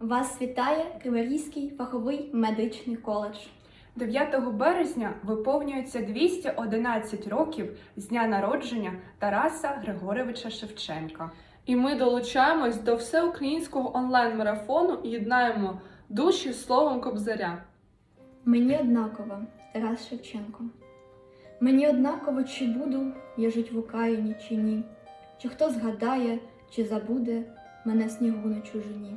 Вас вітає Криворізький фаховий медичний коледж. 9 березня виповнюється 211 років з дня народження Тараса Григоровича Шевченка. І ми долучаємось до всеукраїнського онлайн-марафону і єднаємо душі словом Кобзаря. Мені однаково, Тарас Шевченко. Мені однаково, чи буду я жить в Україні, чи ні, чи хто згадає, чи забуде мене в снігу на чужині.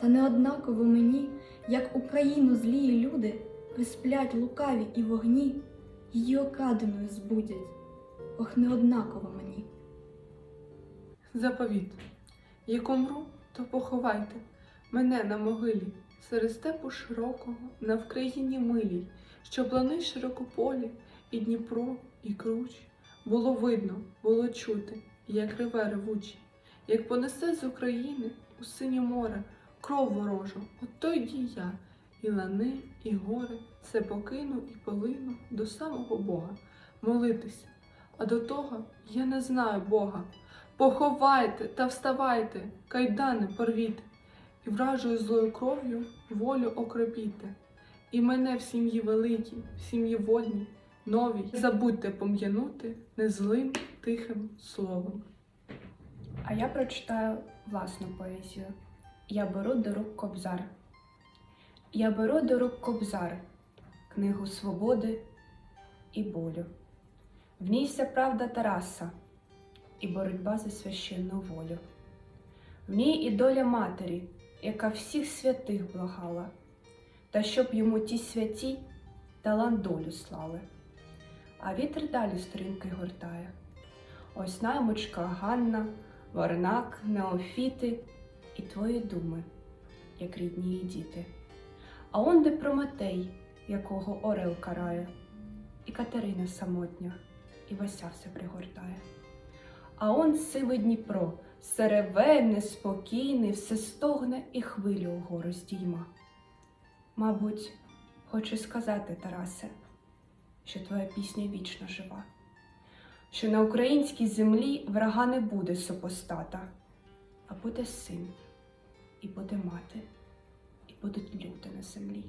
Та не однаково мені, як Україну злії люди присплять лукаві і вогні, її окраденою збудять. Ох, не однаково мені. Заповіт. Як умру, то поховайте мене на могилі серед степу широкого, на Вкраїні милій, що плани широкополі, і Дніпро, і круч. Було видно, було чути, як реве ревучі, як понесе з України у синє море кров ворожу, от то йді я, і лани, і гори, все покину і полину до самого Бога, молитися. А до того я не знаю Бога. Поховайте та вставайте, кайдани порвіте, і вражою злою кров'ю волю окропіте. І мене в сім'ї великій, в сім'ї вольній, новій, забудьте пом'янути незлим тихим словом. А я прочитаю власну поезію. Я беру до рук кобзар. Я беру до рук кобзар, книгу свободи і болю. В ній вся правда Тараса і боротьба за священну волю. В ній і доля матері, яка всіх святих благала, та щоб йому ті святі талант долю слали. А вітер далі сторінки гортає. Ось наймичка Ганна, Варнак, Неофіти і твої думи, як рідні її діти. А он де Прометей, якого Орел карає, і Катерина самотня, і Вася все пригортає. А он сивий Дніпро, сереве, неспокійний, все стогне і хвилю угору здійма. Мабуть, хоче сказати, Тарасе, що твоя пісня вічно жива, що на українській землі врага не буде супостата, а буде син, і буде мати, і будуть люди на землі.